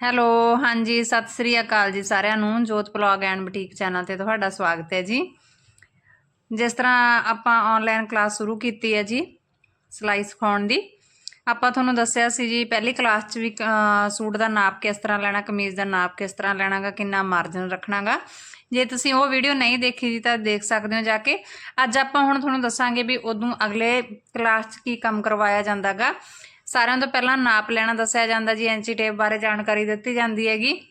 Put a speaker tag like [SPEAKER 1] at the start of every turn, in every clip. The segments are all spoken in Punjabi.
[SPEAKER 1] ਹੈਲੋ, ਹਾਂਜੀ, ਸਤਿ ਸ੍ਰੀ ਅਕਾਲ ਜੀ ਸਾਰਿਆਂ ਨੂੰ, ਜੋਤ ਬਲੌਗ ਐਂਡ ਬੁਟੀਕ ਚੈਨਲ ਤੇ ਤੁਹਾਡਾ ਸਵਾਗਤ ਹੈ ਜੀ। ਜਿਸ ਤਰ੍ਹਾਂ ਆਪਾਂ ਆਨਲਾਈਨ ਕਲਾਸ ਸ਼ੁਰੂ ਕੀਤੀ ਹੈ ਜੀ ਸਿਲਾਈ ਸਿਖਾਉਣ ਦੀ, ਆਪਾਂ ਤੁਹਾਨੂੰ ਦੱਸਿਆ ਸੀ ਜੀ, ਪਹਿਲੀ ਕਲਾਸ 'ਚ ਵੀ ਸੂਟ ਦਾ ਨਾਪ ਕਿਸ ਤਰ੍ਹਾਂ ਲੈਣਾ, ਕਮੀਜ਼ ਦਾ ਨਾਪ ਕਿਸ ਤਰ੍ਹਾਂ ਲੈਣਾਗਾ, ਕਿੰਨਾ ਮਾਰਜਨ ਰੱਖਣਾਗਾ। ਜੇ ਤੁਸੀਂ ਉਹ ਵੀਡੀਓ ਨਹੀਂ ਦੇਖੀ ਜੀ, ਤਾਂ ਦੇਖ ਸਕਦੇ ਹੋ ਜਾ ਕੇ। ਅੱਜ ਆਪਾਂ ਹੁਣ ਤੁਹਾਨੂੰ ਦੱਸਾਂਗੇ ਵੀ ਉਦੋਂ ਅਗਲੇ ਕਲਾਸ 'ਚ ਕੀ ਕੰਮ ਕਰਵਾਇਆ ਜਾਂਦਾਗਾ। ਸਾਰਿਆਂ ਤੋਂ ਪਹਿਲਾਂ ਨਾਪ ਲੈਣਾ ਦੱਸਿਆ ਜਾਂਦਾ ਜੀ, ਐਂਚੀ ਟੇਪ ਬਾਰੇ ਜਾਣਕਾਰੀ ਦਿੱਤੀ ਜਾਂਦੀ ਹੈਗੀ।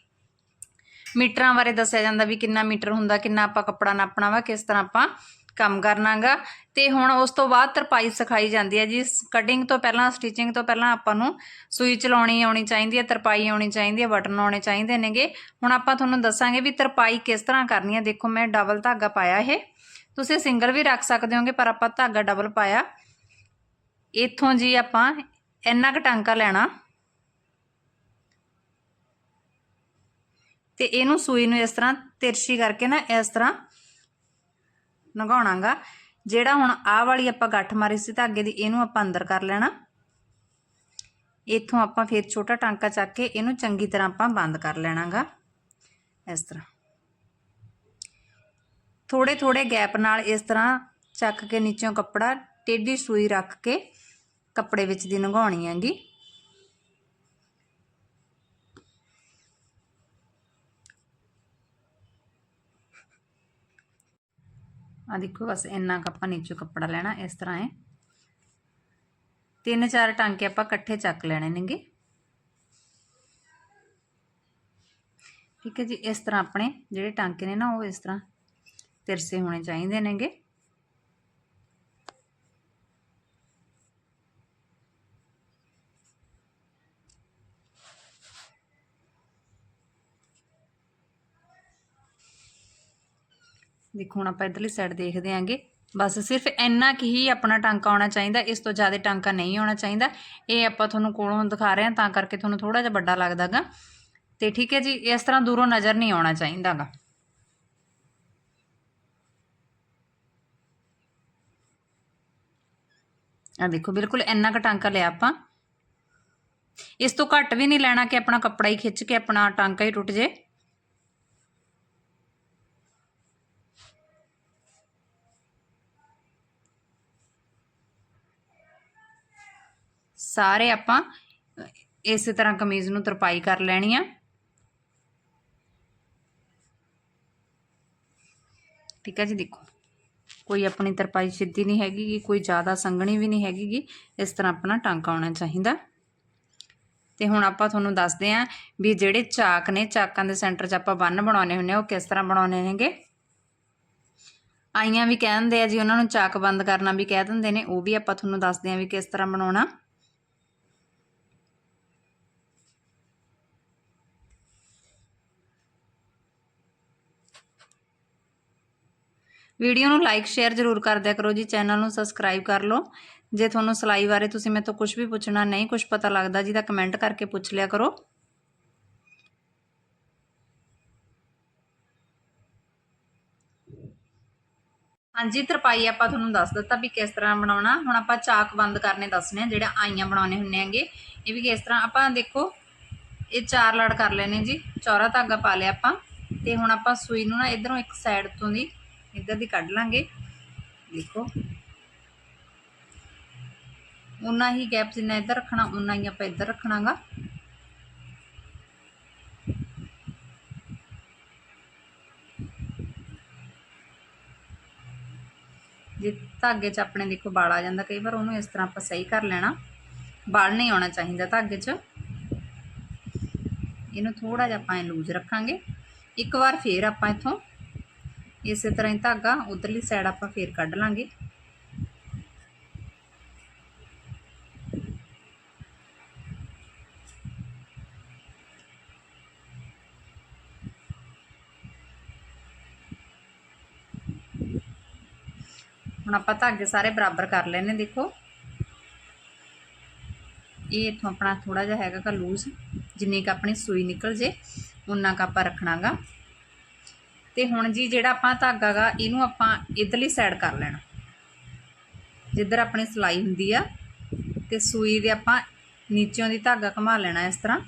[SPEAKER 1] ਮੀਟਰਾਂ ਬਾਰੇ ਦੱਸਿਆ ਜਾਂਦਾ ਵੀ ਕਿੰਨਾ ਮੀਟਰ ਹੁੰਦਾ, ਕਿੰਨਾ ਆਪਾਂ ਕੱਪੜਾ ਨਾਪਣਾ ਵਾ, ਕਿਸ ਤਰ੍ਹਾਂ ਆਪਾਂ ਕੰਮ ਕਰਨਾਗਾ। ਤੇ ਹੁਣ ਉਸ ਤੋਂ ਬਾਅਦ ਤਰਪਾਈ ਸਿਖਾਈ ਜਾਂਦੀ ਹੈ ਜੀ। ਕਟਿੰਗ ਤੋਂ ਪਹਿਲਾਂ, ਸਟਿਚਿੰਗ ਤੋਂ ਪਹਿਲਾਂ ਆਪਾਂ ਨੂੰ ਸੂਈ ਚਲਾਉਣੀ ਆਉਣੀ ਚਾਹੀਦੀ ਹੈ, ਤਰਪਾਈ ਆਉਣੀ ਚਾਹੀਦੀ ਹੈ, ਬਟਨ ਆਉਣੇ ਚਾਹੀਦੇ ਨੇਗੇ। ਹੁਣ ਆਪਾਂ ਤੁਹਾਨੂੰ ਦੱਸਾਂਗੇ ਵੀ ਤਰਪਾਈ ਕਿਸ ਤਰ੍ਹਾਂ ਕਰਨੀ ਹੈ। ਦੇਖੋ, ਮੈਂ ਡਬਲ ਧਾਗਾ ਪਾਇਆ ਇਹ। ਤੁਸੀਂ ਸਿੰਗਲ ਵੀ ਰੱਖ ਸਕਦੇ ਹੋਗੇ, ਪਰ ਆਪਾਂ ਧਾਗਾ ਡਬਲ ਪਾਇਆ। ਇੱਥੋਂ ਜੀ ਆਪਾਂ ਇੰਨਾ ਕੁ ਟਾਂਕਾ ਲੈਣਾ। ਤੇ ਇਹਨੂੰ ਸੂਈ ਨੂੰ ਇਸ ਤਰ੍ਹਾਂ ਤਿਰਛੀ ਕਰਕੇ ਨਾ ਇਸ ਤਰ੍ਹਾਂ ਲੰਘਾਉਣਾਗਾ ਜਿਹੜਾ ਹੁਣ ਆਹ ਵਾਲੀ ਆਪਾਂ ਗੱਠ ਮਾਰੀ ਸੀ ਧਾਗੇ ਦੀ ਇਹਨੂੰ ਆਪਾਂ ਅੰਦਰ ਕਰ ਲੈਣਾ। ਇੱਥੋਂ ਆਪਾਂ ਫਿਰ ਛੋਟਾ ਟਾਂਕਾ ਚੱਕ ਕੇ ਇਹਨੂੰ ਚੰਗੀ ਤਰ੍ਹਾਂ ਆਪਾਂ ਬੰਦ ਕਰ ਲੈਣਾਗਾ। ਇਸ ਤਰ੍ਹਾਂ। ਥੋੜੇ ਥੋੜੇ ਗੈਪ ਨਾਲ ਇਸ ਤਰ੍ਹਾਂ ਚੱਕ ਕੇ ਨੀਚੋਂ ਕੱਪੜਾ ਟੇਢੀ ਸੂਈ ਰੱਖ ਕੇ ਕੱਪੜੇ ਵਿੱਚ ਦੀ ਲੰਘਾਉਣੀ ਹੈਗੀ। ਆ ਦੇਖੋ ਬਸ ਇੰਨਾ ਕੁ ਆਪਾਂ ਨੀਚੋਂ ਕੱਪੜਾ ਲੈਣਾ, ਇਸ ਤਰ੍ਹਾਂ ਹੈ। ਤਿੰਨ ਚਾਰ ਟਾਂਕੇ ਆਪਾਂ ਇਕੱਠੇ ਚੱਕ ਲੈਣੇ ਨੇਗੇ। ਠੀਕ ਹੈ ਜੀ, ਇਸ ਤਰ੍ਹਾਂ ਆਪਣੇ ਜਿਹੜੇ ਟਾਂਕੇ ਨੇ ਨਾ, ਉਹ ਇਸ ਤਰ੍ਹਾਂ ਤਿਰਸੇ ਹੋਣੇ ਚਾਹੀਦੇ ਨੇਗੇ। ਦੇਖੋ ਹੁਣ ਆਪਾਂ ਇਧਰਲੀ ਸਾਈਡ ਦੇਖਦੇ ਆਂਗੇ। ਬਸ ਸਿਰਫ ਇੰਨਾ ਕੁ ਹੀ ਆਪਣਾ ਟਾਂਕਾ ਆਉਣਾ ਚਾਹੀਦਾ, ਇਸ ਤੋਂ ਜ਼ਿਆਦਾ ਟਾਂਕਾ ਨਹੀਂ ਆਉਣਾ ਚਾਹੀਦਾ। ਇਹ ਆਪਾਂ ਤੁਹਾਨੂੰ ਕੋਲੋਂ ਦਿਖਾ ਰਹੇ ਹਾਂ, ਤਾਂ ਕਰਕੇ ਤੁਹਾਨੂੰ ਥੋੜਾ ਜਿਹਾ ਵੱਡਾ ਲੱਗਦਾਗਾ। ਤੇ ਠੀਕ ਹੈ ਜੀ, ਇਸ ਤਰ੍ਹਾਂ ਦੂਰੋਂ ਨਜ਼ਰ ਨਹੀਂ ਆਉਣਾ ਚਾਹੀਦਾਗਾ। ਆ ਦੇਖੋ, ਬਿਲਕੁਲ ਇੰਨਾ ਕੁ ਟਾਂਕਾ ਲਿਆ ਆਪਾਂ। ਇਸ ਤੋਂ ਘੱਟ ਵੀ ਨਹੀਂ ਲੈਣਾ ਕਿ ਆਪਣਾ ਕੱਪੜਾ ਹੀ ਖਿੱਚ ਕੇ ਆਪਣਾ ਟਾਂਕਾ ਹੀ ਟੁੱਟ ਜੇ। ਸਾਰੇ ਆਪਾਂ ਇਸੇ ਤਰ੍ਹਾਂ ਕਮੀਜ਼ ਨੂੰ ਤਰਪਾਈ ਕਰ ਲੈਣੀ ਆ। ਠੀਕ ਹੈ ਜੀ, ਦੇਖੋ। ਕੋਈ ਆਪਣੀ ਤਰਪਾਈ ਸਿੱਧੀ ਨਹੀਂ ਹੈਗੀ, ਕੋਈ ਜ਼ਿਆਦਾ ਸੰਘਣੀ ਵੀ ਨਹੀਂ ਹੈਗੀ। ਇਸ ਤਰ੍ਹਾਂ ਆਪਣਾ ਟਾਂਕਾ ਆਉਣਾ ਚਾਹੀਦਾ। ਤੇ ਹੁਣ ਆਪਾਂ ਤੁਹਾਨੂੰ ਦੱਸਦੇ ਆਂ ਵੀ ਜਿਹੜੇ ਚਾਕ ਨੇ, ਚਾਕਾਂ ਦੇ ਸੈਂਟਰ 'ਚ ਆਪਾਂ ਬੰਨ ਬਣਾਉਣੇ ਹੁੰਨੇ ਆ, ਉਹ ਕਿਸ ਤਰ੍ਹਾਂ ਬਣਾਉਣੇ ਨੇਗੇ? ਆਈਆਂ ਵੀ ਕਹਿੰਦੇ ਆ ਜੀ, ਉਹਨਾਂ ਨੂੰ ਚਾਕ ਬੰਦ ਕਰਨਾ ਵੀ ਕਹਿ ਦਿੰਦੇ ਨੇ, ਉਹ ਵੀ ਆਪਾਂ ਤੁਹਾਨੂੰ ਦੱਸਦੇ ਆਂ ਵੀ ਕਿਸ ਤਰ੍ਹਾਂ ਬਣਾਉਣਾ। ਵੀਡੀਓ ਨੂੰ ਲਾਈਕ ਸ਼ੇਅਰ ਜ਼ਰੂਰ ਕਰ ਦਿਆ ਕਰੋ ਜੀ ਚੈਨਲ ਨੂੰ ਸਬਸਕ੍ਰਾਈਬ ਕਰ ਲਓ। ਜੇ ਤੁਹਾਨੂੰ ਸਿਲਾਈ ਬਾਰੇ ਤੁਸੀਂ ਮੇਰੇ ਤੋਂ ਕੁਝ ਵੀ ਪੁੱਛਣਾ ਨਹੀਂ ਕੁਝ ਪਤਾ ਲੱਗਦਾ ਜੀ, ਤਾਂ ਕਮੈਂਟ ਕਰਕੇ ਪੁੱਛ ਲਿਆ ਕਰੋ। ਹਾਂਜੀ, ਤਰਪਾਈ ਆਪਾਂ ਤੁਹਾਨੂੰ ਦੱਸ ਦਿੱਤਾ ਵੀ ਕਿਸ ਤਰ੍ਹਾਂ ਬਣਾਉਣਾ। ਹੁਣ ਆਪਾਂ ਚਾਕ ਬੰਦ ਕਰਨੇ ਦੱਸਨੇ ਆ, ਜਿਹੜਾ ਆਈਆਂ ਬਣਾਉਣੇ ਹੁੰਨੇ ਆਂਗੇ ਇਹ ਵੀ ਕਿਸ ਤਰ੍ਹਾਂ। ਆਪਾਂ ਦੇਖੋ, ਇਹ ਚਾਰ ਲੜ ਕਰ ਲੈਣੇ ਜੀ, ਚੌਰਾ ਧਾਗਾ ਪਾ ਲਿਆ ਆਪਾਂ। ਤੇ ਹੁਣ ਆਪਾਂ ਸੂਈ ਨੂੰ ਨਾ ਇਧਰੋਂ ਇੱਕ ਸਾਈਡ ਤੋਂ ਦੀ ਇੱਧਰ ਦੀ ਕੱਢ ਲਾਂਗੇ। ਦੇਖੋ। ਉਨਾ ਹੀ ਗੈਪ ਜਿੰਨਾ ਇੱਧਰ ਰੱਖਣਾ ਉਨਾ ਹੀ ਆਪਾਂ ਇੱਧਰ ਰੱਖਣਾਗਾ। ਜੇ ਧਾਗੇ 'ਚ ਆਪਣੇ ਦੇਖੋ ਬਾਲ ਆ ਜਾਂਦਾ, ਕਈ ਵਾਰ ਉਹਨੂੰ ਇਸ ਤਰ੍ਹਾਂ ਆਪਾਂ ਸਹੀ ਕਰ ਲੈਣਾ। ਬਾਲ ਨਹੀਂ ਆਉਣਾ ਚਾਹੀਦਾ ਧਾਗੇ 'ਚ। ਇਹਨੂੰ ਥੋੜਾ ਜਿਹਾ ਆਪਾਂ ਲੂਜ਼ ਰੱਖਾਂਗੇ। ਇੱਕ ਵਾਰ ਫੇਰ ਆਪਾਂ ਇੱਥੋਂ ਇਸੇ ਤਰ੍ਹਾਂ ਹੀ ਧਾਗਾ, ਉਧਰਲੀ ਸਾਈਡ ਆਪਾਂ ਫੇਰ ਕੱਢ ਲਾਂਗੇ। ਹੁਣ ਆਪਾਂ ਧਾਗੇ ਸਾਰੇ ਬਰਾਬਰ ਕਰ ਲੈਣੇ ਦੇਖੋ। ਇਹ ਇਥੋਂ ਆਪਣਾ ਥੋੜਾ ਜਿਹਾ ਹੈਗਾ ਕਾ ਲੂਜ਼ ਜਿੰਨੀ ਕ ਆਪਣੀ ਸੂਈ ਨਿਕਲ ਜੇ ਉਨਾ ਕ ਆਪਾਂ ਰੱਖਣਾਗਾ। ਤੇ ਹੁਣ ਜੀ ਜਿਹੜਾ ਆਪਾਂ ਧਾਗਾ ਗਾ, ਇਹਨੂੰ ਆਪਾਂ ਇਧਰਲੀ ਸਾਈਡ ਕਰ ਲੈਣਾ। ਜਿੱਧਰ ਆਪਣੀ ਸਲਾਈ ਹੁੰਦੀ ਆ, ਤੇ ਸੂਈ ਦੇ ਆਪਾਂ ਨੀਚੋਂ ਦੀ ਧਾਗਾ ਘੁਮਾ ਲੈਣਾ ਇਸ ਤਰ੍ਹਾਂ।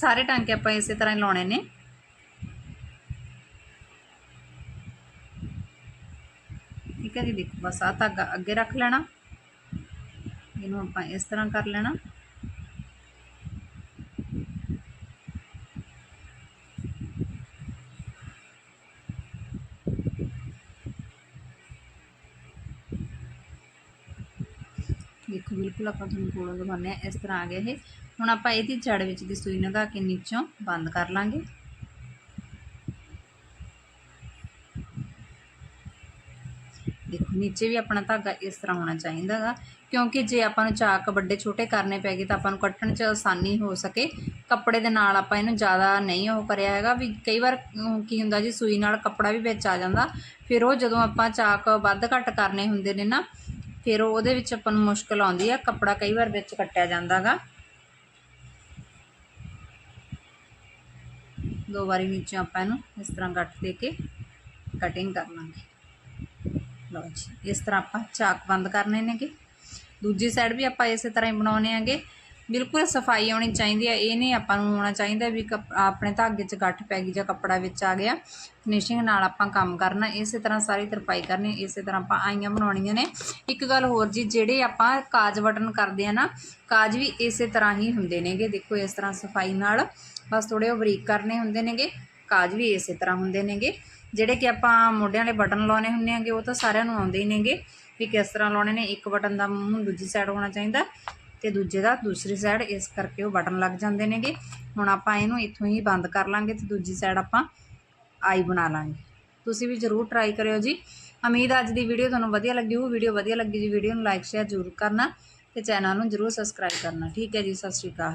[SPEAKER 1] ਸਾਰੇ ਟਾਂਕੇ ਆਪਾਂ ਇਸੇ ਤਰ੍ਹਾਂ ਹੀ ਲਾਉਣੇ ਨੇ। ਠੀਕ ਹੈ ਜੀ, ਦੇਖੋ ਬਸ ਆ ਧਾਗਾ ਅੱਗੇ ਰੱਖ ਲੈਣਾ। ਇਹਨੂੰ ਆਪਾਂ ਇਸ ਤਰ੍ਹਾਂ ਕਰ ਲੈਣਾ ਦੇਖੋ ਬਿਲਕੁਲ ਆਪਾਂ ਤੁਹਾਨੂੰ ਕੋਲੋਂ ਦਿਖਾਉਂਦੇ ਆ ਇਸ ਤਰ੍ਹਾਂ ਆ ਗਿਆ ਇਹ। ਹੁਣ ਆਪਾਂ ਇਹਦੀ ਜੜ ਵਿੱਚ ਦੀ ਸੂਈ ਲਗਾ ਕੇ ਨੀਚੋਂ ਬੰਦ ਕਰ ਲਾਂਗੇ। ਦੇਖੋ, ਨੀਚੇ ਵੀ ਆਪਣਾ ਧਾਗਾ ਇਸ ਤਰ੍ਹਾਂ ਹੋਣਾ ਚਾਹੀਦਾ ਕਿਉਂਕਿ ਜੇ ਆਪਾਂ ਨੂੰ ਚਾਕ ਵੱਡੇ ਛੋਟੇ ਕਰਨੇ ਪੈ ਗਏ ਤਾਂ ਆਪਾਂ ਨੂੰ ਕੱਟਣ 'ਚ ਆਸਾਨੀ ਹੋ ਸਕੇ। ਕੱਪੜੇ ਦੇ ਨਾਲ ਆਪਾਂ ਇਹਨੂੰ ਜ਼ਿਆਦਾ ਨਹੀਂ ਉਹ ਕਰਿਆ ਹੈਗਾ। ਵੀ ਕਈ ਵਾਰ ਕੀ ਹੁੰਦਾ ਜੀ, ਸੂਈ ਨਾਲ ਕੱਪੜਾ ਵੀ ਵਿੱਚ ਆ ਜਾਂਦਾ। ਫਿਰ ਉਹ ਜਦੋਂ ਆਪਾਂ ਚਾਕ ਵੱਧ ਘੱਟ ਕਰਨੇ ਹੁੰਦੇ ਨੇ ਨਾ ਫਿਰ ਉਹਦੇ ਵਿੱਚ ਆਪਾਂ ਨੂੰ ਮੁਸ਼ਕਲ ਆਉਂਦੀ ਆ, ਕੱਪੜਾ ਕਈ ਵਾਰ ਵਿੱਚ ਕੱਟਿਆ ਜਾਂਦਾਗਾ। ਦੋ ਵਾਰੀ ਨੀਚੇ ਆਪਾਂ ਇਹਨੂੰ ਇਸ ਤਰ੍ਹਾਂ ਕੱਟ ਦੇ ਕੇ ਕਟਿੰਗ ਕਰ ਲਾਂਗੇ। ਲਓ ਜੀ, ਇਸ ਤਰ੍ਹਾਂ ਆਪਾਂ ਚਾਕ ਬੰਦ ਕਰਨੇ ਨੇਗੇ। ਦੂਜੀ ਸਾਈਡ ਵੀ ਆਪਾਂ ਇਸੇ ਤਰ੍ਹਾਂ ਹੀ ਬਣਾਉਣੇ ਆਂਗੇ ਬਿਲਕੁਲ ਸਫ਼ਾਈ ਆਉਣੀ ਚਾਹੀਦੀ ਹੈ, ਇਹ ਨਹੀਂ ਆਪਾਂ ਨੂੰ ਹੋਣਾ ਚਾਹੀਦਾ ਵੀ ਕੱਪ- ਆਪਣੇ ਧਾਗੇ 'ਚ ਗੱਠ ਪੈ ਗਈ ਜਾਂ ਕੱਪੜਾ ਵਿੱਚ ਆ ਗਿਆ। ਫਿਨਿਸ਼ਿੰਗ ਨਾਲ ਆਪਾਂ ਕੰਮ ਕਰਨਾ, ਇਸੇ ਤਰ੍ਹਾਂ ਸਾਰੀ ਤਰਪਾਈ ਕਰਨੀ, ਇਸੇ ਤਰ੍ਹਾਂ ਆਪਾਂ ਆਈਆਂ ਬਣਾਉਣੀਆਂ ਨੇ। ਇੱਕ ਗੱਲ ਹੋਰ ਜੀ, ਜਿਹੜੇ ਆਪਾਂ ਕਾਜ ਬਟਨ ਕਰਦੇ ਆ ਨਾ, ਕਾਜ ਵੀ ਇਸੇ ਤਰ੍ਹਾਂ ਹੀ ਹੁੰਦੇ ਨੇਗੇ। ਦੇਖੋ ਇਸ ਤਰ੍ਹਾਂ ਸਫ਼ਾਈ ਨਾਲ ਬਸ ਥੋੜੇ ਉਹ ਬਰੀਕ ਕਰਨੇ ਹੁੰਦੇ ਨੇਗੇ, ਕਾਜ ਵੀ ਇਸੇ ਤਰ੍ਹਾਂ ਹੁੰਦੇ ਨੇਗੇ। ਜਿਹੜੇ ਕਿ ਆਪਾਂ ਮੋਢਿਆਂ ਵਾਲੇ ਬਟਨ ਲਾਉਣੇ ਹੁੰਦੇ ਆਂਗੇ ਉਹ ਤਾਂ ਸਾਰਿਆਂ ਨੂੰ ਆਉਂਦੇ ਹੀ ਨੇਗੇ। ਵੀ ਕਿਸ ਤਰ੍ਹਾਂ ਲਾਉਣੇ ਨੇ, ਇੱਕ ਬਟਨ ਦਾ ਮੂੰਹ ਦੂਜੀ ਸਾਈਡ ਹੋਣਾ ਚਾਹੀਦਾ। ਤੇ ਦੂਜੇ ਦਾ, ਦੂਸਰੀ ਸਾਈਡ ਇਸ ਕਰਕੇ ਉਹ ਬਟਨ ਲੱਗ ਜਾਂਦੇ ਨੇਗੇ। ਹੁਣ ਆਪਾਂ ਇਹਨੂੰ ਇੱਥੋਂ ਹੀ ਬੰਦ ਕਰ ਲਾਂਗੇ ਤੇ ਦੂਜੀ ਸਾਈਡ ਆਪਾਂ ਆਈ ਬਣਾ ਲਾਂਗੇ। ਤੁਸੀਂ ਵੀ ਜਰੂਰ ਟਰਾਈ ਕਰਿਓ ਜੀ। ਉਮੀਦ ਅੱਜ ਦੀ ਵੀਡੀਓ ਤੁਹਾਨੂੰ ਵਧੀਆ ਲੱਗੀ ਹੋਊ। ਵੀਡੀਓ ਵਧੀਆ ਲੱਗੀ ਜੀ ਵੀਡੀਓ ਨੂੰ ਲਾਈਕ ਸ਼ੇਅਰ ਜ਼ਰੂਰ ਕਰਨਾ ਤੇ ਚੈਨਲ ਨੂੰ ਜਰੂਰ ਸਬਸਕ੍ਰਾਈਬ ਕਰਨਾ। ਠੀਕ ਹੈ ਜੀ, ਸਤਿ ਸ਼੍ਰੀ ਅਕਾਲ।